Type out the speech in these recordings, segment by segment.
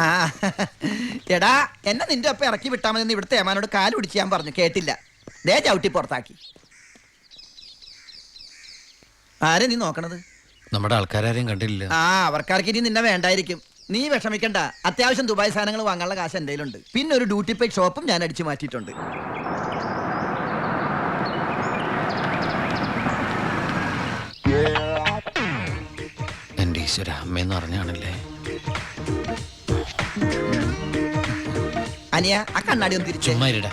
ആ. എടാ എന്നെ നിന്റെ ഒപ്പം ഇറക്കി വിട്ടാൽ മതി ഇവിടുത്തെ ഏമാനോട് കാൽ പിടിച്ച് ഞാൻ പറഞ്ഞു. കേട്ടില്ല. ദേ ചവിട്ടി പുറത്താക്കി. ആരെ നീ നോക്കണത്? നമ്മുടെ ആൾക്കാരും കണ്ടില്ല. ആ അവർക്കാർക്ക് ഇനി നിന്നെ വേണ്ടായിരിക്കും. നീ വിഷമിക്കണ്ട. അത്യാവശ്യം ദുബായ് സാധനങ്ങൾ വാങ്ങാനുള്ള കാശ് എന്റെ കയ്യിലുണ്ട്. പിന്നെ ഒരു ഡ്യൂട്ടി പേ ഷോപ്പും ഞാൻ അടിച്ചു മാറ്റിയിട്ടുണ്ട്. എന്റെ ഈശ്വര അമ്മയെന്ന് പറഞ്ഞാണല്ലേ? അനിയ ആ കണ്ണാടി ഒന്ന് തിരിച്ചു. ചുമ്മാ ഇരിടാ.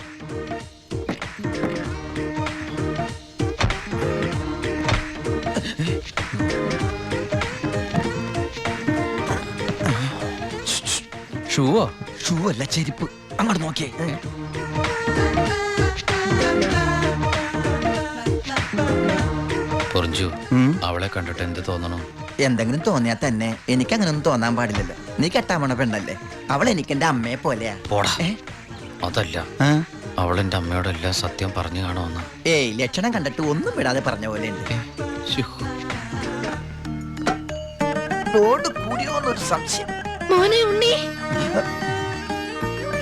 ഷൂവോ? ഷൂ അല്ല ചെരുപ്പ്. അങ്ങോട്ട് നോക്കിയേ. പൊറിഞ്ചു അവളെ കണ്ടിട്ട് എന്ത് തോന്നണം? എന്തെങ്കിലും തോന്നിയാ തന്നെ എനിക്ക് അങ്ങനൊന്നും തോന്നാൻ പാടില്ലല്ലോ. നീ കെട്ടാമണ പെണ്ണല്ലേ? അവൾ എനിക്ക് എന്റെ അമ്മയെ പോലെയാ. പോടാ. ഏ? അതല്ല. ആ? അവൾ എന്റെ അമ്മയോടെല്ലാം സത്യം പറഞ്ഞു കാണുമെന്ന്. ഏയ് ലക്ഷണം കണ്ടിട്ട് ഒന്നും വിടാതെ പറഞ്ഞ പോലെ ഉണ്ട്. ഏ, ശ്ശോ. ലോഡ് കൂടിയോന്നൊരു സംശയം. മോനെ ഉണ്ണി.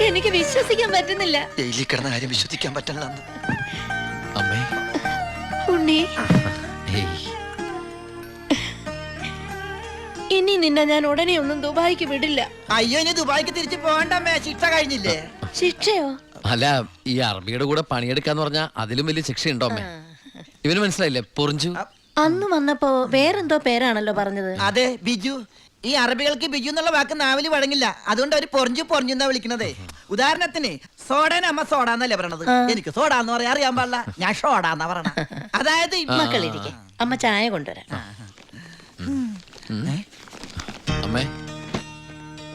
എനിക്ക് വിശ്വസിക്കാൻ പറ്റുന്നില്ല. ജയിലിൽ കിടന്ന കാര്യം വിശ്വസിക്കാൻ പറ്റുന്നില്ല അമ്മേ. ഉണ്ണി. ഇനി നിന്നെ ഞാൻ ഉടനെ ഒന്നും ദുബായിക്ക് വിടില്ല. അയ്യോ ഇനി ദുബായിക്ക് തിരിച്ചു പോകണ്ടമ്മേ ശിക്ഷ കഴിഞ്ഞില്ലേ? ശിക്ഷയോ? അല്ല ഈ അറബിയുടെ കൂടെ പണിയെടുക്കാന്ന് പറഞ്ഞാ അതിലും വലിയ ശിക്ഷയുണ്ടോ അമ്മേ ഇവന് മനസ്സിലായില്ലേ? പൊറിഞ്ചു. അന്ന് വന്നപ്പോ വേറെന്തോ പേരാണല്ലോ പറഞ്ഞത്. അതെ ബിജു. ഈ അറബികൾക്ക് ബിജു എന്നുള്ള വാക്ക് നാവിൽ വഴങ്ങില്ല. അതുകൊണ്ട് അവർ പൊറിഞ്ഞു പൊറിഞ്ഞു എന്നാ വിളിക്കണതേ. ഉദാഹരണത്തിന് സോഡേനെ അമ്മ സോഡാന്നല്ലേ പറയണത്? എനിക്ക് സോഡാന്ന് പറയാ അറിയാൻ പാടില്ല. ഞാൻ ഷോഡാന്നാ പറയണ. അതായത് മക്കളിരിക്കെ. അമ്മ ചായ കൊണ്ടുവരാം. അമ്മേ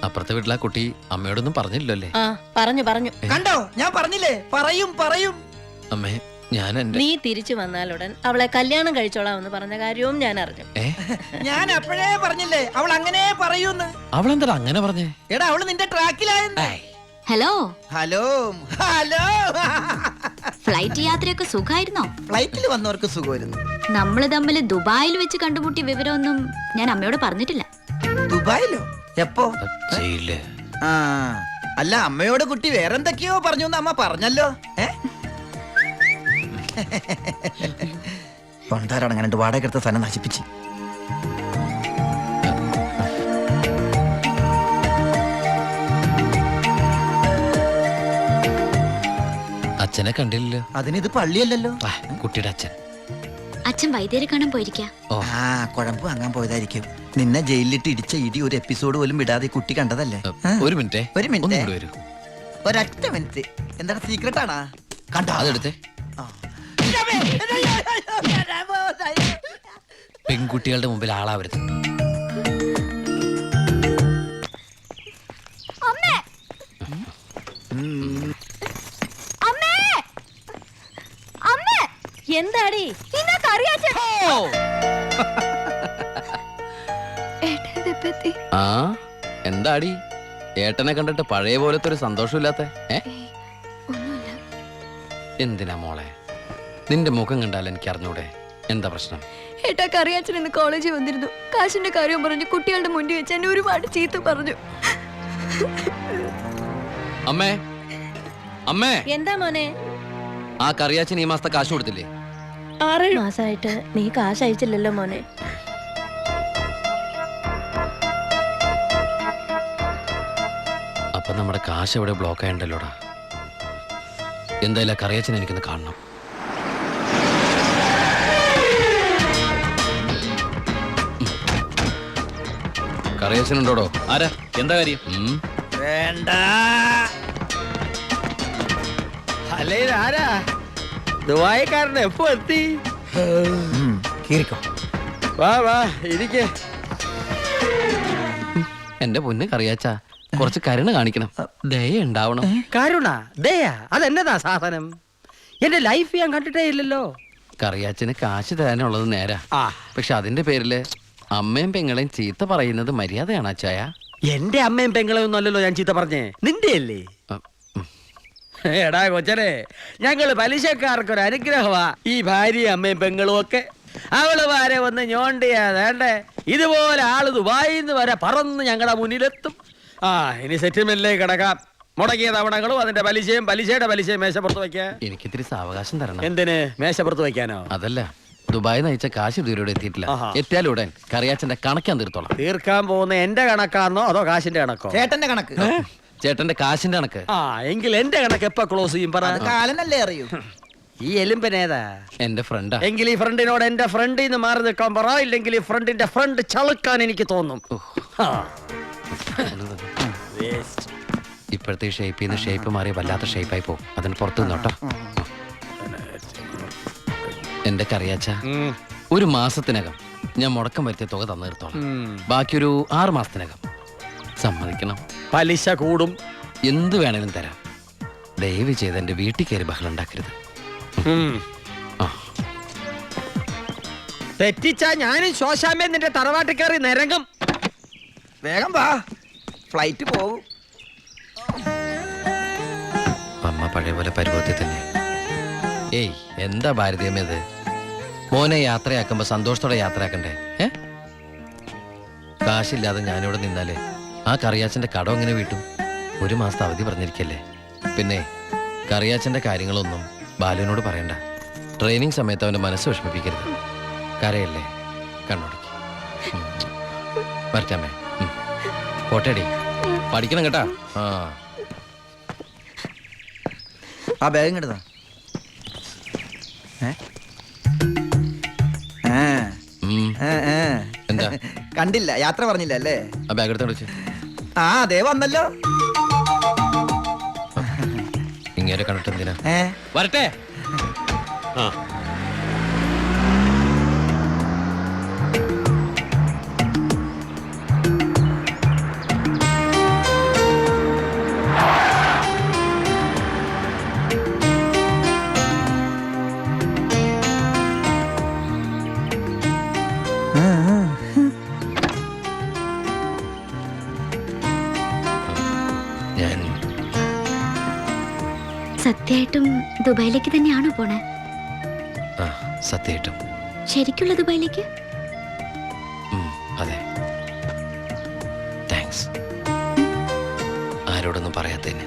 അപ്പുറത്തെ വീട്ടിലെ ആ കുട്ടി അമ്മയോടൊന്നും പറഞ്ഞില്ലല്ലോ അല്ലേ? ആ പറഞ്ഞു പറഞ്ഞു. കണ്ടോ? ഞാൻ പറഞ്ഞില്ലേ? പറയും പറയും. അമ്മേ ഞാൻ എന്റെ നീ തിരിച്ചു വന്നാലുടൻ അവളെ കല്യാണം കഴിച്ചോളാം എന്ന് പറഞ്ഞ കാര്യവും ഞാൻ അറിഞ്ഞു. ഏ? ഞാൻ അപ്പോഴേ പറഞ്ഞില്ലേ? അവൾ അങ്ങനെ പറയൂന്ന് അവളെന്താ അങ്ങനെ പറഞ്ഞേ? എടാ അവൾ നിന്റെ ട്രാക്കിലായെന്ന്. ഹലോ? Hello hello. ഫ്ലൈറ്റ് യാത്രയൊക്കെ സുഖമായിരുന്നോ ഫ്ലൈറ്റിൽ വന്നവർക്ക് സുഖമായിരുന്നു. നമ്മൾ തമ്മിൽ ദുബായിൽ വെച്ച് കണ്ടുമുട്ടിയ വിവരമൊന്നും ഞാൻ അമ്മയോട് പറഞ്ഞിട്ടില്ല. ദുബായിലോ എപ്പോ? ആ. അല്ല അമ്മയോട് കുട്ടി വേറെന്തൊക്കെയോ പറഞ്ഞു എന്ന് അമ്മ പറഞ്ഞല്ലോ. ഏ? അങ്ങനെ വാടക എടുത്ത സ്ഥലം നശിപ്പിച്ച്. അച്ഛനെ കണ്ടില്ലല്ലോ. അതിനിത് പള്ളിയല്ലല്ലോ. കുട്ടിയുടെ അച്ഛൻ. അച്ഛൻ വൈദ്യരെ കാണാൻ പോയിരിക്ക. ആ കുഴമ്പ് വാങ്ങാൻ പോയതായിരിക്കും. നിന്നെ ജയിലിലിട്ട് ഇടിച്ച ഇടി ഒരു എപ്പിസോഡ് പോലും വിടാതെ ഈ കുട്ടി കണ്ടതല്ലേ? ഒരു മിനിറ്റ്. ഒരു മിനിറ്റ്. വരൂ. ഒരൊറ്റ മിനിറ്റ്. എന്താണ് സീക്രട്ട് ആണാ? കണ്ടോ? അതെടുത്തേ. ആ. പെൺകുട്ടികളുടെ മുമ്പിൽ ആളാവരുത്. എന്താടി? ആ എന്താടി? ഏട്ടനെ കണ്ടിട്ട് പഴയ പോലത്തെ ഒരു സന്തോഷമില്ലാത്ത ഏ? എന്തിനാ മോളെ? നിന്റെ മുഖം കണ്ടാൽ എനിക്ക് അറിഞ്ഞൂടെ എന്താ പ്രശ്നം? ഏട്ടാ കറിയാച്ചൻ ഇന്ന് കോളേജിൽ വന്നിരുന്നു. കാശിന്റെ കാര്യം പറഞ്ഞു കുട്ടികളുടെ മുന്നിൽ വെച്ച് എന്നെ ഒരുപാട് ചീത്ത പറഞ്ഞു. അമ്മേ അമ്മേ. എന്താ മോനെ? ആ കറിയാച്ചൻ ഈ മാസത്തെ കാശ് കൊടുത്തില്ലേ? ആറേഴ് മാസമായിട്ട് നീ കാശ് അയച്ചില്ലല്ലോ മോനെ. അപ്പൊ നമ്മുടെ കാശ് എവിടെ ബ്ലോക്ക് ആയണ്ടല്ലോടാ? എന്തായാലും കറിയച്ചനെ എനിക്കൊന്ന് കാണണം. കറിയച്ചനുണ്ടോടോ? ആരാ? എന്താ കാര്യം. വേണ്ട. അല്ലേ ആരാ? ദുബായിക്കാരൻ എപ്പോ എത്തി? കീറിക്കോ. വാ വാ ഇരിക്കേ. എന്റെ പൊന്ന് കറിയാച്ച കുറച്ച് കരുണ കാണിക്കണം. ദയ ഉണ്ടാവണം. കരുണ ദയ അതെന്നതാ സാധനം? എന്റെ ലൈഫ് ഞാൻ കണ്ടിട്ടേ ഇല്ലല്ലോ. കറിയാച്ചന് കാശ് തരാനുള്ളത് നേരാ. ആ. പക്ഷെ അതിന്റെ പേരിൽ അമ്മയും പെങ്ങളെയും ചീത്ത പറയുന്നത് മര്യാദയാണ് അച്ചായ. എന്റെ അമ്മയും പെങ്ങളെയൊന്നും അല്ലല്ലോ ഞാൻ ചീത്ത പറഞ്ഞേ. നിന്റെ അല്ലേ എടാ കൊച്ചനെ ഞങ്ങൾ പലിശക്കാർക്കൊരു അനുഗ്രഹമാ. ഈ ഭാര്യയും അമ്മയും പെങ്ങളും ഒക്കെ. അവൾ വരെ വന്ന് ഞോണ്ടിയാ വേണ്ടേ? ഇതുപോലെ ആൾ ദുബായിന്ന് വരെ പറന്ന് ഞങ്ങളുടെ മുന്നിലെത്തും. ആ ഇനി സെറ്റിൽമെന്റിലേക്ക് കിടക്കാം. മുടങ്ങിയ തവണകളും അതിന്റെ പലിശയും പലിശയുടെ പലിശയും മേശപ്പുറത്ത് വയ്ക്കാൻ എനിക്ക് ഇത്തിരി സാവകാശം തരണം. എന്തിന്? മേശപ്പുറത്ത് വയ്ക്കാനോ? അതല്ല ദുബായി നയിച്ച കാശ് ഇതുവരെ എത്തിയിട്ടില്ല. ആഹാ. എത്തിയാലും ഉടൻ കറിയാച്ചന്റെ കണക്കാൻ തീർത്തോളാം. തീർക്കാൻ പോകുന്ന എന്റെ കണക്കാണോ അതോ കാശിന്റെ കണക്കോ? ചേട്ടന്റെ കണക്ക്. ചേട്ടന്റെ കാശിന്റെ കണക്ക്. ആ എങ്കിൽ എന്റെ കണക്ക് എപ്പോ ക്ലോസ് ചെയ്യും? പറ. അത് കാലനല്ലേ അറിയൂ. ഈ എലുമ്പനേതാ എന്റെ ഫ്രണ്ടാ എങ്കിൽ ഈ ഫ്രണ്ടിനോട് എന്റെ ഫ്രണ്ടിൽ നിന്ന് മാറി നിൽക്കാൻ പറ. ഇല്ലെങ്കിൽ ഈ ഫ്രണ്ടിന്റെ ഫ്രണ്ട് ചളുക്കാൻ എനിക്ക് തോന്നും. ആ. ഇപ്പോഴത്തെ ഷേപ്പിൽ നിന്ന് ഷേപ്പ് മാറി വല്ലാത്ത ഷേപ്പായി പോകും. അതിന് പുറത്തു നിന്നോട്ടോ എന്റെ കറിയാച്ച ഉം. ഒരു മാസത്തിനകം ഞാൻ മുടക്കം വരുത്തിയ തുക തന്നു ഉം. ബാക്കിയൊരു ആറ് മാസത്തിനകം. സമ്മതിക്കണം. പലിശ കൂടും. എന്ത് വേണേലും തരാം. ദയവ് ചെയ്ത് എന്റെ വീട്ടിൽ കയറി ബഹളം ഉണ്ടാക്കരുത്. തെറ്റിച്ചാ ഞാനും ശോശാമേ നിന്റെ തറവാട്ടിൽ കയറി നിരങ്ങും. വേഗം വാ. ഫ്ലൈറ്റ് പോകും അമ്മ പഴയ പോലെ പരുവത്തിൽ തന്നെ. ഏയ് എന്താ ഭാരതീയമേ ഇത്? മോനെ യാത്രയാക്കുമ്പോ സന്തോഷത്തോടെ യാത്രയാക്കണ്ടേ? ഏ? കാശില്ലാതെ ഞാനിവിടെ നിന്നാലേ ആ കറിയാച്ചന്റെ കടം എങ്ങനെ വീട്ടും? ഒരു മാസത്തെ അവധി പറഞ്ഞിരിക്കല്ലേ? പിന്നെ കറിയാച്ചന്റെ കാര്യങ്ങളൊന്നും ബാലുവിനോട് പറയണ്ട. ട്രെയിനിങ് സമയത്ത് അവന്റെ മനസ്സ് വിഷമിപ്പിക്കരുത്. കരയല്ലേ? കണ്ണോടിക്ക്. ഉം. വരട്ടാമേ പോട്ടേടി. പഠിക്കണം കേട്ടാ. ആ. ആ ബാഗ്. എന്താ? കണ്ടില്ല യാത്ര പറഞ്ഞില്ല അല്ലേ? ആ ബാഗ് എടുത്തോണ്ട് വിളിച്ച് ആ അതേ വന്നല്ലോ. ഇങ്ങനെ കണ്ടിട്ട് എന്തിനാ? ഏ? വരട്ടെ. ഞാൻ സത്യമായിട്ടും ദുബായിലേക്ക് തന്നെയാണോ പോണേ? ആ സത്യമായിട്ടും. ശരിക്കുള്ള ദുബായിലേക്ക്? അതെ. താങ്ക്സ് ആരോടൊന്നും പറയാത്തതിന്.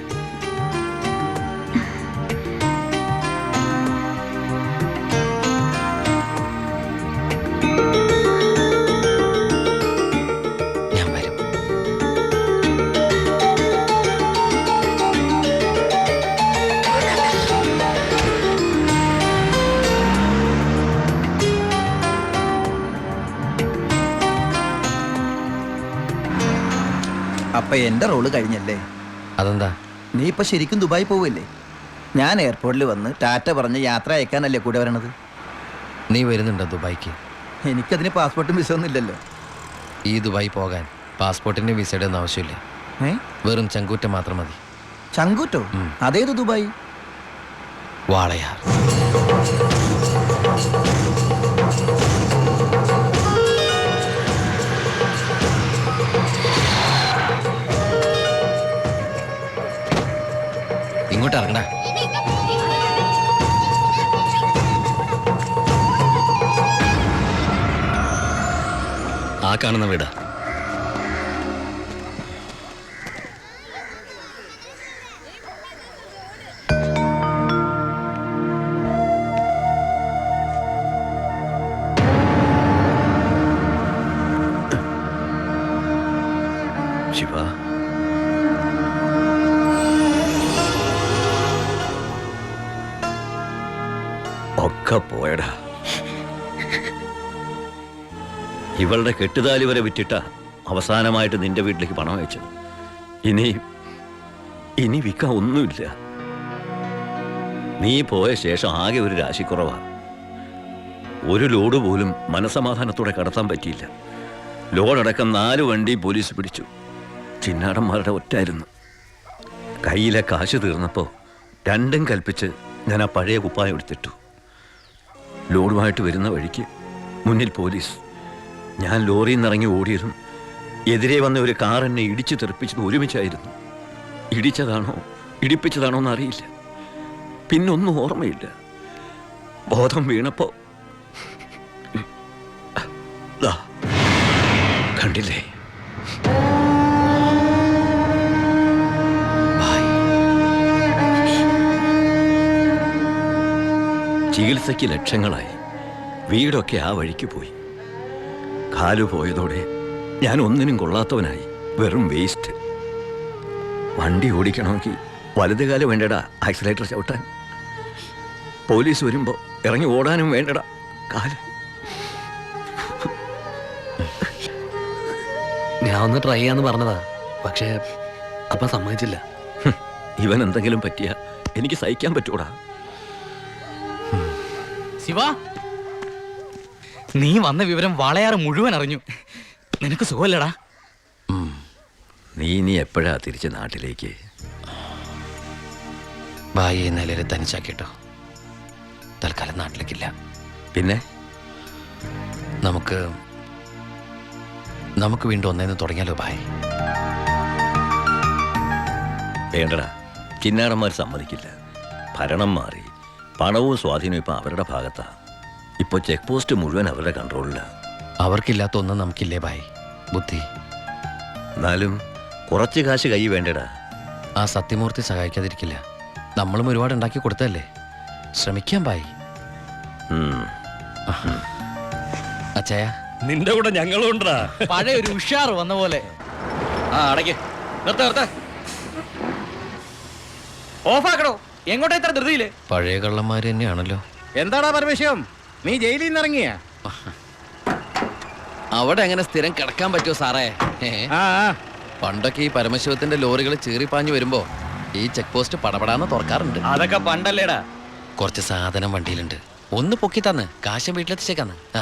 അപ്പൊ എന്റെ റോൾ കഴിഞ്ഞല്ലേ? അതെന്താ? നീ ഇപ്പൊ ശരിക്കും ദുബായി പോവല്ലേ? ഞാൻ എയർപോർട്ടിൽ വന്ന് ടാറ്റ പറഞ്ഞ് യാത്ര അയക്കാനല്ലേ കൂടെ വരണത്? നീ വരുന്നുണ്ടോ ദുബായിക്ക്? എനിക്കതിന് പാസ്പോർട്ടും വിസ ഒന്നും ഇല്ലല്ലോ. ഈ ദുബായി പോകാൻ പാസ്പോർട്ടിന്റെ വിസയുടെ ഒന്നും ആവശ്യമില്ല. ഏ? വെറും ചങ്കൂറ്റം മാത്രം മതി. ചങ്കൂറ്റോ? ഉം. അതേത് ദുബായി? വാളയാർ. ഇങ്ങോട്ട് ഇറങ്ങടാ. ആ കാണുന്ന വീടാ. ഇവളുടെ കെട്ടുതാലി വരെ വിറ്റിട്ട അവസാനമായിട്ട് നിന്റെ വീട്ടിലേക്ക് പണം അയച്ചത്. ഇനി ഇനി വിൽക്കാൻ ഒന്നുമില്ല. നീ പോയ ശേഷം ആകെ ഒരു രാശിക്കുറവാ. ഒരു ലോഡ് പോലും മനസമാധാനത്തോടെ കടത്താൻ പറ്റിയില്ല. ലോഡടക്കം നാല് വണ്ടി പോലീസ് പിടിച്ചു. ചിന്നാടന്മാരുടെ ഒറ്റായിരുന്നു. കയ്യിലെ കാശ് തീർന്നപ്പോൾ രണ്ടും കൽപ്പിച്ച് ഞാൻ ആ പഴയ കുപ്പായം എടുത്തിട്ടു. ലോഡുമായിട്ട് വരുന്ന വഴിക്ക് മുന്നിൽ പോലീസ്. ഞാൻ ലോറിയിൽ നിന്നിറങ്ങി ഓടിയിരുന്നു. എതിരെ വന്ന ഒരു കാർ എന്നെ ഇടിച്ചു തെറിപ്പിച്ചത് ഒരുമിച്ചായിരുന്നു. ഇടിച്ചതാണോ ഇടിപ്പിച്ചതാണോ എന്നറിയില്ല. പിന്നൊന്നും ഓർമ്മയില്ല. ബോധം വീണപ്പോ കണ്ടില്ലേ? ചികിത്സയ്ക്ക് ലക്ഷങ്ങളായി. വീടൊക്കെ ആ വഴിക്ക് പോയി. കാലു പോയതോടെ ഞാൻ ഒന്നിനും കൊള്ളാത്തവനായി. വെറും വേസ്റ്റ് വണ്ടി ഓടിക്കണമെങ്കിൽ വലത് കാലം വേണ്ടടാ ആക്സിലേറ്റർ ചവിട്ടാൻ. പോലീസ് വരുമ്പോൾ ഇറങ്ങി ഓടാനും വേണ്ടടാ കാൽ. ഞാൻ ഒന്ന് ട്രൈ ചെയ്യാന്ന് പറഞ്ഞതാ. പക്ഷേ അപ്പ സമ്മതിച്ചില്ല. ഇവൻ എന്തെങ്കിലും പറ്റിയ എനിക്ക് സഹിക്കാൻ പറ്റൂടാ. ശിവ നീ വന്ന വിവരം വളയാറ് മുഴുവൻ അറിഞ്ഞു. നിനക്ക് സുഖമല്ലടാ. നീ നീ എപ്പോഴാ തിരിച്ച് നാട്ടിലേക്ക്? ഈ നിലയിൽ തനിച്ചാക്കിട്ടോ തൽക്കാലം നാട്ടിലേക്കില്ല. പിന്നെ? നമുക്ക് നമുക്ക് വീണ്ടും ഒന്നേന്ന് തുടങ്ങിയാലോ ബായ് വേണ്ടടാ. ചിന്നാടന്മാർ സമ്മതിക്കില്ല. ഭരണം മാറി. പണവും സ്വാധീനവും ഇപ്പം അവരുടെ ഭാഗത്താ. ഇപ്പോൾ ചെക്ക് പോസ്റ്റ് മുഴുവൻ അവരുടെ കൺട്രോളിലാണ് അവർക്കില്ലാത്ത ഒന്നും നമുക്കില്ലേ ബായ് ബുദ്ധി. എന്നാലും കുറച്ച് കാശ് കൈ വേണ്ടടാ. ആ സത്യമൂർത്തി സഹായിക്കാതിരിക്കില്ല. നമ്മളും ഒരുപാട് ഉണ്ടാക്കി കൊടുത്തല്ലേ ശ്രമിക്കാം ബായ് ഉം. നിന്റെ കൂടെ ഞങ്ങളും ഉണ്ടാ പഴയ ഒരു ഉഷാർ വന്ന പോലെ. ആ അടയ്ക്ക്. നിർത്ത നിർത്ത. ഓഫാക്കണോ എങ്ങോട്ടാ ഇത്ര ധൃതിയില്ലേ പഴയ കള്ളന്മാര് തന്നെയാണല്ലോ. എന്താടാ പരമേശ്വരം? നീ ജയിലിൽ നിന്ന് ഇറങ്ങിയ അവിടെ എങ്ങനെ സ്ഥിരം കിടക്കാൻ പറ്റുമോ സാറേ? ഏ? ആ ആ. പണ്ടൊക്കെ ഈ പരമശിവത്തിന്റെ ലോറികൾ ചീറിപ്പാഞ്ഞു വരുമ്പോ ഈ ചെക്ക് പോസ്റ്റ് പടപടാന്ന് തുറക്കാറുണ്ട്. അതൊക്കെ പണ്ടല്ലേടാ. കുറച്ച് സാധനം വണ്ടിയിലുണ്ട്. ഒന്ന് പൊക്കി തന്ന്. കാശം വീട്ടിലെത്തിച്ചേക്കാന്ന്. ആ.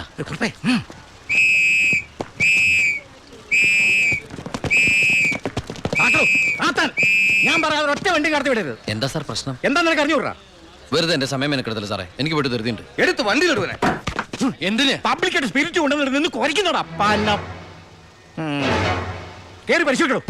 ആത്താൻ. ഞാൻ പറയാതെ ഒറ്റ വണ്ടി കടത്തി വിടരുത് എന്താ സാർ പ്രശ്നം? എന്താ നിനക്ക് അറിഞ്ഞൂടാ വെറുതെ എന്റെ സമയം എനിക്കെടുത്തില്ല സാറേ? എനിക്ക് വീട്ടിൽ ധൃതിയുണ്ട്. എടുത്ത് വണ്ടി എന്തിനെ? എന്തിന് പബ്ലിക്കായിട്ട് സ്പിരിറ്റ് കൊണ്ടുവന്നിട്ട് നിന്ന് കുറയ്ക്കുന്നോടാ പന്നം കേറി പരിശോധിക്കണോ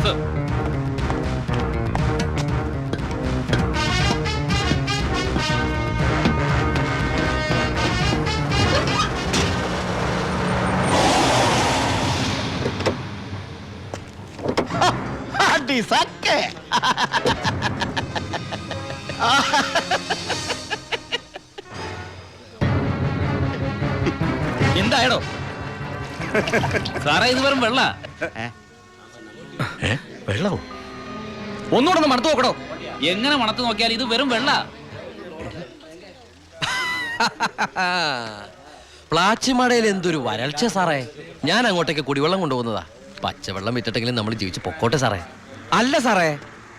എന്തായടോ? സാറേ ഇത് വെറും വെള്ള. വെള്ളവും ഒന്നുകൂടെ ഒന്ന് മണത്ത് നോക്കടോ. എങ്ങനെ മണത്ത് നോക്കിയാൽ ഇത് വെറും വെള്ള. പ്ലാച്ചിമടയിൽ എന്തൊരു വരൾച്ച സാറേ. ഞാൻ അങ്ങോട്ടേക്ക് കുടിവെള്ളം കൊണ്ടുപോകുന്നതാ. പച്ചവെള്ളം വിറ്റിട്ടെങ്കിലും നമ്മൾ ജീവിച്ച് പൊക്കോട്ടെ സാറേ. അല്ല സാറേ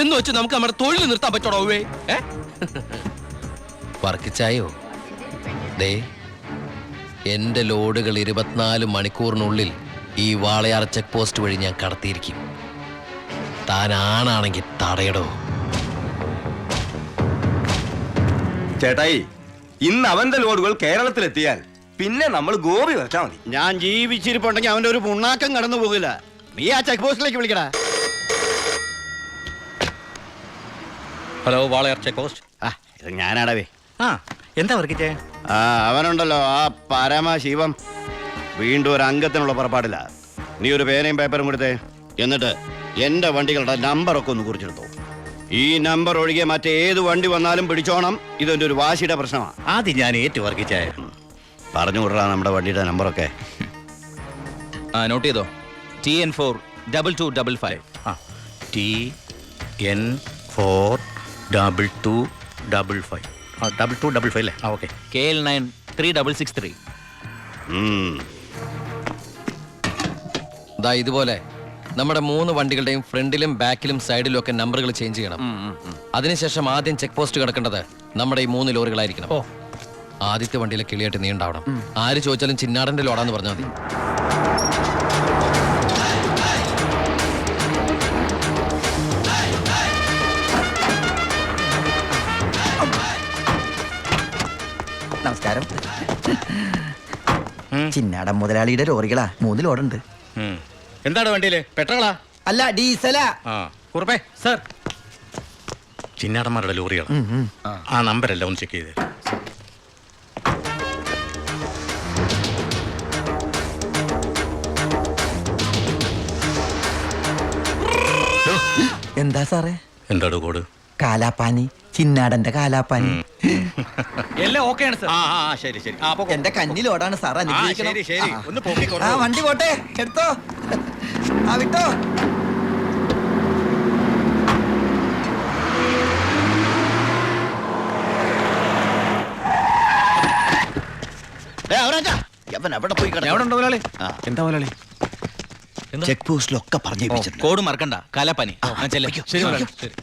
എന്ന് വെച്ച് നമുക്ക് നമ്മുടെ തൊഴിൽ നിർത്താൻ പറ്റണോ വേ വർക്കിച്ചായോ? ദേ എന്റെ ലോഡുകൾ ഇരുപത്തിനാല് മണിക്കൂറിനുള്ളിൽ ഈ വാളയാർ ചെക്ക് പോസ്റ്റ് വഴി ഞാൻ കടത്തിയിരിക്കും. താൻ ആണാണെങ്കിൽ തടയടോ. ചേട്ടായി ഇന്ന് അവന്റെ ലോഡുകൾ കേരളത്തിലെത്തിയാൽ പിന്നെ നമ്മൾ ഗോപി വെച്ചാൽ മതി. ഞാൻ ജീവിച്ചിരിപ്പുണ്ടെങ്കിൽ അവന്റെ ഒരു പുണ്ണാക്കം കടന്നു പോകില്ല നീ ആ ചെക്ക് പോസ്റ്റിലേക്ക് വിളിക്കടാ. Hello Walayar check post. ആ ഇത് ഞാനാടവേ. ആ എന്താ വർക്കിച്ചേ ആ അവനുണ്ടല്ലോ ആ പരമശിവം. വീണ്ടും ഒരു അംഗത്തിനുള്ള പുറപ്പാടില്ല. നീ ഒരു പേനയും പേപ്പറും കൊടുത്തേ. എന്നിട്ട് എന്റെ വണ്ടികളുടെ നമ്പറൊക്കെ ഒന്ന് കുറിച്ചെടുത്തു. ഈ നമ്പർ ഒഴികെ മറ്റേത് വണ്ടി വന്നാലും പിടിച്ചോണം. ഇതെന്റെ ഒരു വാശിയുടെ പ്രശ്നമാണ് ആദ്യം ഞാൻ ഏറ്റു വർക്കിച്ചേ പറഞ്ഞു കൊടുക്കാം നമ്മുടെ വണ്ടിയുടെ നമ്പറൊക്കെ. ആ നോട്ട് ചെയ്തോ? T N four double two double five ആ. T N four double two double five ആ ഡബിൾ ടു ഡബിൾ ഫൈവ് അല്ലേ? ആ okay K L nine three double six three. ദാ ഇതുപോലെ നമ്മുടെ മൂന്ന് വണ്ടികളുടെയും ഫ്രണ്ടിലും ബാക്കിലും സൈഡിലും ഒക്കെ നമ്പറുകൾ ചേഞ്ച് ചെയ്യണം. അതിനുശേഷം ആദ്യം ചെക്ക് പോസ്റ്റ് കിടക്കേണ്ടത് നമ്മുടെ ഈ മൂന്ന് ലോറികളായിരിക്കണം. ആദ്യത്തെ വണ്ടിയിലെ കിളിയായിട്ട് നീണ്ടാവണം ആര് ചോദിച്ചാലും ചിന്നാടന്റെ ലോഡാന്ന് പറഞ്ഞാൽ മതി. നമസ്കാരം. ചിന്നാടൻ മുതലാളിയുടെ ലോറികളാ. മൂന്ന് ലോഡുണ്ട് എന്താണ് വണ്ടിയിൽ? പെട്രോളാ? അല്ല ഡീസലാ. കുറുപ്പേ സർ. ചിന്നാടന്മാരുടെ ലോറികൾ ആ നമ്പരല്ല ഒന്ന് ചെക്ക് ചെയ്ത്. എന്താ സാറേ? എന്താടോ കോഡ്? കാലാപ്പാനി. ചിന്നാടന്റെ കാലാപ്പാനി. എല്ലാം ഓക്കെയാണ് സർ. ആ ആ ശരി ശരി. ആ. എന്റെ കന്നി ലോഡാണ് സാർ ആ അനുഗ്രഹിക്കണം. ശരി ശരി. ആ. ഒന്ന് പൊക്കി ആ വണ്ടി പോട്ടെ. എടുത്തോ. ആ വിട്ടോ. അവിടെ പോയി എവിടെ ഉണ്ടോ മുതലാളി? എന്താ മുതലാളി? ചെക്ക് പോസ്റ്റിലൊക്കെ പറഞ്ഞു കോഡ് മറക്കണ്ട. കലപ്പനി. ആ, ചെല്ല്. ശരി മുതലാളി ശരി.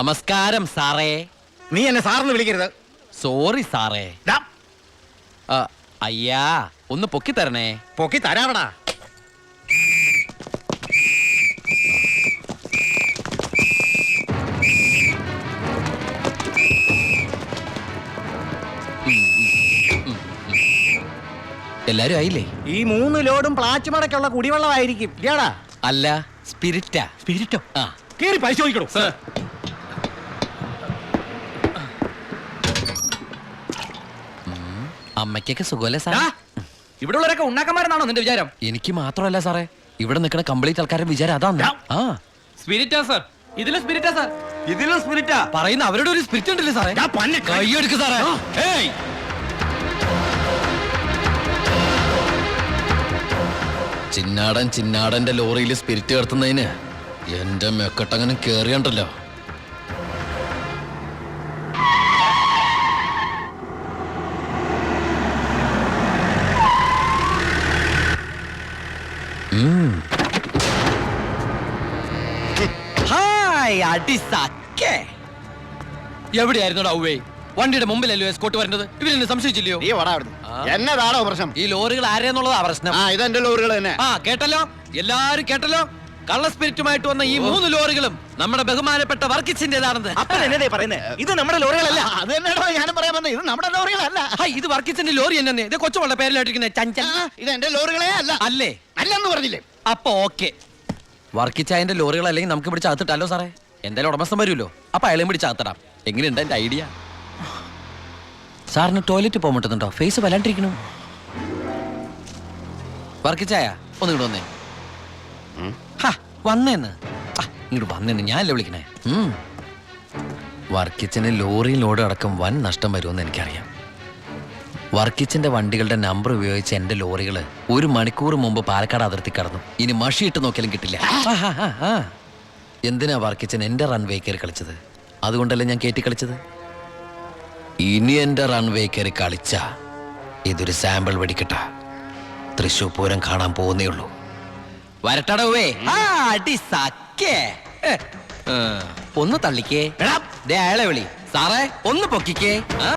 നമസ്കാരം സാറേ. നീ എന്നെ സാറിന് വിളിക്കരുത്. സോറി സാറേ. ദാ, ആ, അയ്യാ ഒന്ന് പൊക്കി തരണേ. പൊക്കി തരാവടാ. എല്ലാരും ആയില്ലേ? ഈ മൂന്ന് ലോഡും പ്ലാച്ചുമടക്കുള്ള കുടിവെള്ളമായിരിക്കും. അല്ല സ്പിരിറ്റാ. സ്പിരിറ്റോ? ആ. കേറി പരിശോധിക്കണോ? അമ്മയ്ക്കൊക്കെ സുഖമല്ലേ സാറേ? ഇവിടെ ഉള്ളവരൊക്കെ ഉണ്ടാക്കന്മാരെന്നാണോ നിന്റെ വിചാരം? എനിക്ക് മാത്രമല്ല സാറേ. ഇവിടെ നിൽക്കുന്ന കംപ്ലീറ്റ് ആൾക്കാരുടെ വിചാരം അതാണ്. ആ. സ്പിരിറ്റാ സർ. ഇതിലെ സ്പിരിറ്റാ സർ. ഇതിലും സ്പിരിറ്റാ? പറയുന്ന അവരുടെ ഒരു സ്പിരിറ്റ് ഉണ്ടല്ലേ സാറേ? ഞാൻ കൈയെടുക്ക് സാറേ. ഏയ്. ചിന്നാടൻ ചിന്നാടന്റെ ലോറിയിൽ സ്പിരിറ്റ് കടത്തുന്നതിന് എന്റെ മെക്കട്ടങ്ങനെ കേറിയണ്ടല്ലോ. അടി സക്കേ എവിടെയായിരുന്നു ഔവേ വണ്ടിയുടെ മുമ്പിലല്ലോ എസ്കോട്ട് വരേണ്ടത്? ഇവരെന്നെ സംശയിച്ചില്ലയോ? നീ വടാ അവിടുന്ന്. എന്നതാണോ പ്രശ്നം? ഈ ലോറികൾ ആരെന്നുള്ളതാ പ്രശ്നം. ആ ഇതെന്റെ ലോറികൾ തന്നെ. ആ കേട്ടല്ലോ? എല്ലാരും കേട്ടല്ലോ? കള്ള സ്പിരിറ്റുമായിട്ട് വന്ന ഈ മൂന്ന് ലോറികളും നമ്മുടെ ബഹുമാനപ്പെട്ട വർക്കിച്ചിന്റേതാണെന്ന് അപ്പൻ എന്നതേ പറയുന്നേ? ഇത് നമ്മുടെ ലോറികളല്ല. അത് തന്നെയാണോ ഞാനും പറയാൻ വന്നത് ഇത് നമ്മുടെ ലോറികളല്ല. ഹൈ, ഇത് വർക്കിച്ചിന്റെ ലോറി എന്നെ ഇത് കൊച്ചുമുള്ള പേരിലായിട്ടിരിക്കുന്ന ചഞ്ചൽ. ആ, ഇത് എന്റെ ലോറികളെ അല്ല. അല്ലേ? അല്ലെന്ന് പറഞ്ഞില്ലേ? അപ്പൊ ഓക്കെ. വർക്കിച്ചായന്റെ ലോറികൾ അല്ലെങ്കിൽ നമുക്ക് പിടിച്ച് അകത്തിട്ടല്ലോ സാറേ. എന്തായാലും ഉടമസ്ഥൻ വരുമല്ലോ. അപ്പൊ അയാളെയും പിടിച്ച് അകത്തിടാം. എങ്ങനെയുണ്ട് എന്റെ ഐഡിയ? സാറിന് ടോയ്ലറ്റ് പോകാൻ പറ്റുന്നുണ്ടോ? ഫേസ് വല്ലാണ്ടിരിക്കണു വർക്കിച്ചായ ഒന്ന് ഇങ്ങോട്ട് വന്നേ. ഹാ, വന്നേന്ന്. ആ, ഇങ്ങോട്ട് വന്നേന്ന്. ഞാനല്ലേ വിളിക്കണേ. ഉം. വർക്കിച്ചിന് ലോറിയിൽ ലോഡ് അടക്കം വൻ നഷ്ടം വരുമെന്ന് എനിക്കറിയാം. വർക്കിച്ചിന്റെ വണ്ടികളുടെ നമ്പർ ഉപയോഗിച്ച് എന്റെ ലോറികൾ ഒരു മണിക്കൂർ മുമ്പ് പാലക്കാട് അതിർത്തി കടന്നു. ഇനി മഷിയിട്ട് നോക്കിയാലും കിട്ടില്ല. ആ, ആ, ആ, ആ. എന്തിനാ വർക്കിച്ചൻ എന്റെ റൺവേ കയറി കളിച്ചത്? അതുകൊണ്ടല്ലേ ഞാൻ കയറ്റി കളിച്ചത്? ഇനി എന്റെ റൺവേ കയറി കളിച്ച ഇതൊരു സാമ്പിൾ വെടിക്കട്ട. തൃശൂർ പൂരം കാണാൻ പോകുന്നേ ഉള്ളൂ. വരട്ടടവേ അടി സക്കേ ഒന്ന് തള്ളിക്കേ. അയാളെ വിളി. സാറേ ഒന്ന് പൊക്കിക്കേ.